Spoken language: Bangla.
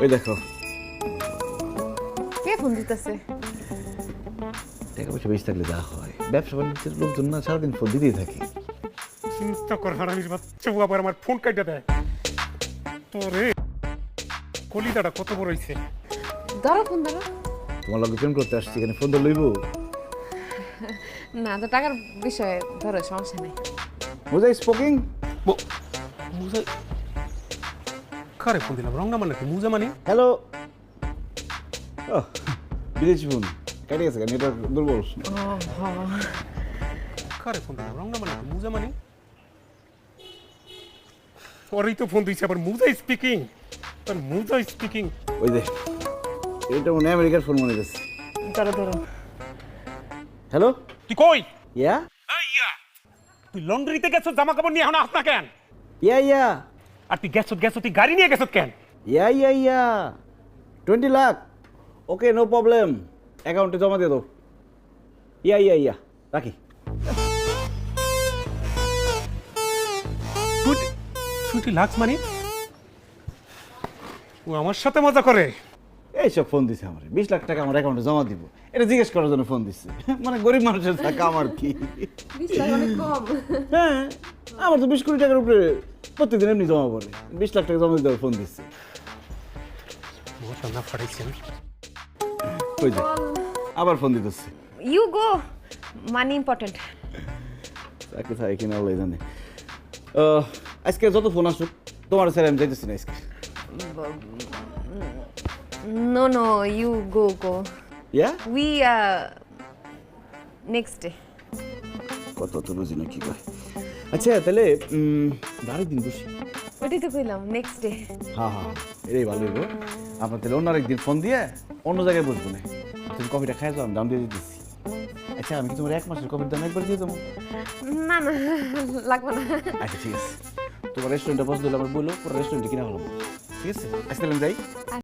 ওই দেখো। কে ফোন দিতেছে? টাকা পয়সা বেশি থাকলে যা হয়। ব্যবসা বাণিজ্যের লোকজন না সারাদিন ফোন দিতেই থাকে। চিন্তা কর হারামির বাচ্চা আবার আমার ফোন কাইটা দেয়। তোরে কলিদাটা কত বড় হইছে। ধরো ফোন ধরো তোমার লগে প্রেম করতে আসছি এখানে ফোন তো লইব। না তো টাকার বিষয়ে ধরো সমস্যা নেই। বুঝাই স্পোকিং ব- মুজা কারে ফোন দিলাম? রং নাম্বার নাকি? মুজা মানে? হ্যালো। বিদেশি ফোন। কেটে গেছে নেটওয়ার্ক দুর্বল। কারে ফোন দিলাম? রং নাম্বার নাকি? মুজা মানে? ওরই তো ফোন দিয়েছে আবার মুজা স্পিকিং তোর মুজা স্পিকিং ওই যে এটা মনে আমেরিকার ফোন মনে গেছে ধরো ধরো। তুই হ্যালো কই? ইয়া? তুই লন্ড্রিতে গেছ জামা কাপড় নিয়ে এখন আস না কেন? ইয়া ইয়া। আর তুই গেছ গেছ তুই গাড়ি নিয়ে গেছ কেন? Yeah yeah yeah. Twenty lakh okay no problem অ্যাকাউন্টে জমা দিয়ে দাও। ইয়া ইয়া ইয়া। রাখি। টোয়েন্টি লাখ মানে? ও আমার সাথে মজা করে। এইসব ফোন দিছে আমার। বিশ লাখ টাকা আমার অ্যাকাউন্টে জমা দিব। এটা জিজ্ঞেস করার জন্য ফোন দিচ্ছে মানে গরিব মানুষের টাকা আমার কি? বিশ লাখ অনেক কম। হ্যাঁ আমার তো বিশ কোটি টাকার উপরে প্রত্যেকদিন এমনি জমা পড়ে। বিশ লাখ টাকা জমা দিতে ফোন দিচ্ছে। ওই যে আবার ফোন দিতেছে। ইউ গো মানি ইম্পর্টেন্ট তাকে থাকে কিনা আল্লাহ জানে। আজকে যত ফোন আসুক তোমার স্যার আমি যাইতেছি না আজকে। No no you go go yeah we next day কত তো বুঝি না কি কয়। আচ্ছা তাহলে আরেক দিন বসি। ওইটাই তো কইলাম নেক্সট ডে হ্যাঁ হ্যাঁ এটাই ভালো হইব। আপনার তাহলে অন্য আরেকদিন ফোন দিয়ে অন্য জায়গায় বসবো না। তুমি কফিটা খাই যাও দাম দিয়ে দিতেছি। আচ্ছা আমি কি তোমার এক মাসের কফির দাম একবার দিয়ে দেবো? না না লাগবে না। আচ্ছা ঠিক আছে। তোমার রেস্টুরেন্টটা পছন্দ হলে আমার বলো পুরো রেস্টুরেন্টে কিনা হলো। ঠিক আছে? আজকে যাই।